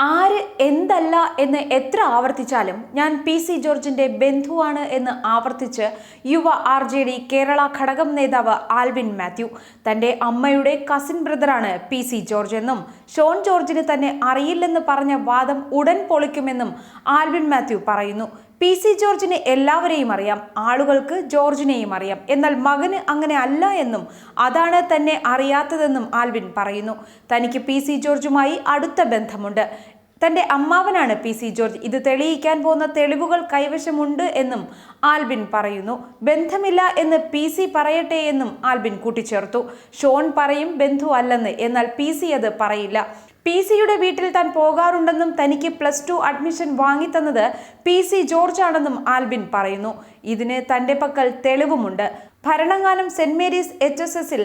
ആര് എന്തല്ല എന്ന് എത്ര ആവർത്തിച്ചാലും ഞാൻ പി സി ജോർജിന്റെ ബന്ധുവാണ് എന്ന് ആവർത്തിച്ച് യുവ ആർ ജെ ഡി കേരള ഘടകം നേതാവ് ആൽവിൻ മാത്യു. തന്റെ അമ്മയുടെ കസിൻ ബ്രദറാണ് പി സി ജോർജ് എന്നും ഷോൺ ജോർജിന് തന്നെ അറിയില്ലെന്ന് പറഞ്ഞ വാദം ഉടൻ പൊളിക്കുമെന്നും ആൽവിൻ മാത്യു പറയുന്നു. പി സി ജോർജിനെ എല്ലാവരെയും അറിയാം ആളുകൾക്ക് ജോർജിനെയും അറിയാം. എന്നാൽ മകന് അങ്ങനെ അല്ല എന്നും അതാണ് തന്നെ അറിയാത്തതെന്നും ആൽവിൻ പറയുന്നു. തനിക്ക് പി സി ജോർജുമായി അടുത്ത ബന്ധമുണ്ട്. തന്റെ അമ്മാവനാണ് പി സി ജോർജ്. ഇത് തെളിയിക്കാൻ പോകുന്ന തെളിവുകൾ കൈവശമുണ്ട് എന്നും ആൽബിൻ പറയുന്നു. ബന്ധമില്ല എന്ന് പി സി പറയട്ടെ എന്നും ആൽബിൻ കൂട്ടിച്ചേർത്തു. ഷോൺ പറയും ബന്ധു അല്ലെന്ന്. എന്നാൽ പി സി അത് പറയില്ല. പി സിയുടെ വീട്ടിൽ താൻ പോകാറുണ്ടെന്നും തനിക്ക് പ്ലസ് ടു അഡ്മിഷൻ വാങ്ങിത്തന്നത് പി സി ജോർജ് ആണെന്നും ആൽബിൻ പറയുന്നു. ഇതിന് തന്റെ പക്കൽ തെളിവുമുണ്ട്. Bharananganam Saint Mary's H S എസിൽ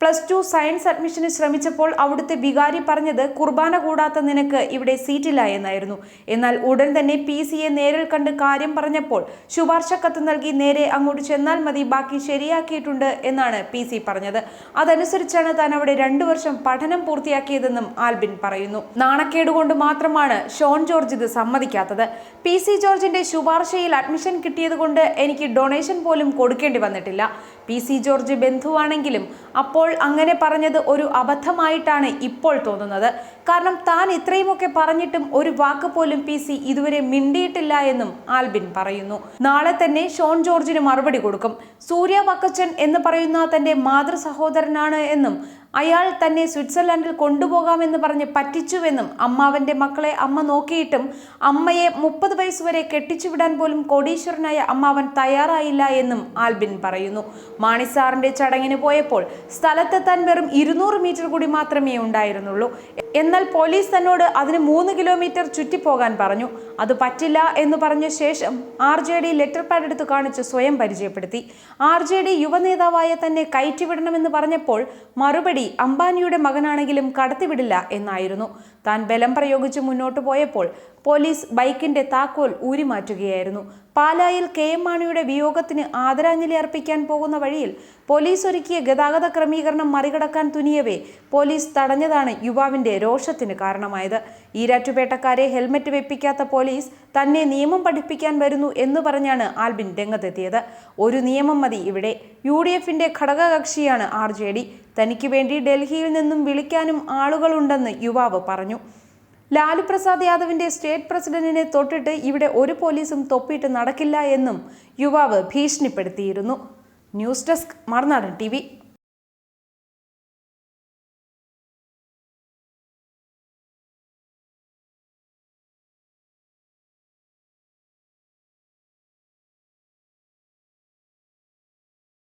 പ്ലസ് ടു സയൻസ് അഡ്മിഷന് ശ്രമിച്ചപ്പോൾ അവിടുത്തെ വികാരി പറഞ്ഞത് കുർബാന കൂടാത്ത നിനക്ക് ഇവിടെ സീറ്റില്ല എന്നായിരുന്നു. എന്നാൽ ഉടൻ തന്നെ പി സിയെ നേരിൽ കണ്ട് കാര്യം പറഞ്ഞപ്പോൾ ശുപാർശ കത്ത് നൽകി നേരെ അങ്ങോട്ട് ചെന്നാൽ മതി ബാക്കി ശരിയാക്കിയിട്ടുണ്ട് എന്നാണ് പി സി പറഞ്ഞത്. അതനുസരിച്ചാണ് താൻ അവിടെ രണ്ടു വർഷം പഠനം പൂർത്തിയാക്കിയതെന്നും ആൽബിൻ പറയുന്നു. നാണക്കേട് കൊണ്ട് മാത്രമാണ് ഷോൺ ജോർജ് ഇത് സമ്മതിക്കാത്തത്. പി സി ജോർജിന്റെ ശുപാർശയിൽ അഡ്മിഷൻ കിട്ടിയതുകൊണ്ട് എനിക്ക് ഡൊണേഷൻ പോലും കൊടുക്കേണ്ടി വന്നിട്ടില്ല. പി സി ജോർജ് ബന്ധുവാണെങ്കിലും അപ്പോൾ അങ്ങനെ പറഞ്ഞത് ഒരു അബദ്ധമായിട്ടാണ് ഇപ്പോൾ തോന്നുന്നത്. കാരണം താൻ ഇത്രയുമൊക്കെ പറഞ്ഞിട്ടും ഒരു വാക്ക് പോലും പി സി ഇതുവരെ മിണ്ടിയിട്ടില്ല എന്നും ആൽബിൻ പറയുന്നു. നാളെ തന്നെ ഷോൺ ജോർജിന് മറുപടി കൊടുക്കും. സൂര്യ വക്കച്ചൻ എന്ന് പറയുന്ന തന്റെ മാതൃ സഹോദരനാണ് എന്നും അയാൾ തന്നെ സ്വിറ്റ്സർലൻഡിൽ കൊണ്ടുപോകാമെന്ന് പറഞ്ഞ് പറ്റിച്ചുവെന്നും അമ്മാവന്റെ മക്കളെ അമ്മ നോക്കിയിട്ടും അമ്മയെ മുപ്പത് വയസ്സ് വരെ കെട്ടിച്ചുവിടാൻ പോലും കോടീശ്വരനായ അമ്മാവൻ തയ്യാറായില്ല എന്നും ആൽബിൻ പറയുന്നു. മാണിസാറിന്റെ ചടങ്ങിന് പോയപ്പോൾ സ്ഥലത്തെത്താൻ വെറും ഇരുന്നൂറ് മീറ്റർ കൂടി മാത്രമേ ഉണ്ടായിരുന്നുള്ളൂ. എന്നാൽ പോലീസ് തന്നോട് അതിന് മൂന്ന് കിലോമീറ്റർ ചുറ്റിപ്പോകാൻ പറഞ്ഞു. അത് പറ്റില്ല എന്ന് പറഞ്ഞ ശേഷം R J D letter pad എടുത്ത് കാണിച്ച് സ്വയം പരിചയപ്പെടുത്തി. ആർ ജെ ഡി യുവനേതാവായ തന്നെ കയറ്റിവിടണമെന്ന് പറഞ്ഞപ്പോൾ മറുപടി അംബാനിയുടെ മകനാണെങ്കിലും കടത്തിവിടില്ല എന്നായിരുന്നു. താൻ ബലം പ്രയോഗിച്ച് മുന്നോട്ട് പോയപ്പോൾ പോലീസ് ബൈക്കിന്റെ താക്കോൽ ഊരിമാറ്റുകയായിരുന്നു. പാലായിൽ കെ എം മാണിയുടെ വിയോഗത്തിന് ആദരാഞ്ജലി അർപ്പിക്കാൻ പോകുന്ന വഴിയിൽ പോലീസ് ഒരുക്കിയ ഗതാഗത ക്രമീകരണം മറികടക്കാൻ തുനിയവേ പോലീസ് തടഞ്ഞതാണ് യുവാവിന്റെ രോഷത്തിന് കാരണമായത്. ഈരാറ്റുപേട്ടക്കാരെ ഹെൽമറ്റ് വെപ്പിക്കാത്ത പോലീസ് തന്നെ നിയമം പഠിപ്പിക്കാൻ വരുന്നു എന്ന് പറഞ്ഞാണ് ആൽബിൻ രംഗത്തെത്തിയത്. ഒരു നിയമം മതി ഇവിടെ. യു ഡി എഫിന്റെ ഘടകകക്ഷിയാണ് ആർ ജെ ഡി തനിക്ക് വേണ്ടി ഡൽഹിയിൽ നിന്നും വിളിക്കാനും ആളുകളുണ്ടെന്ന് യുവാവ് പറഞ്ഞു. ലാലു പ്രസാദ് യാദവിന്റെ സ്റ്റേറ്റ് പ്രസിഡന്റിനെ തൊട്ടിട്ട് ഇവിടെ ഒരു പോലീസും തൊപ്പിയിട്ട് നടക്കില്ല എന്നും യുവാവ് ഭീഷണിപ്പെടുത്തിയിരുന്നു. News desk Marunadan T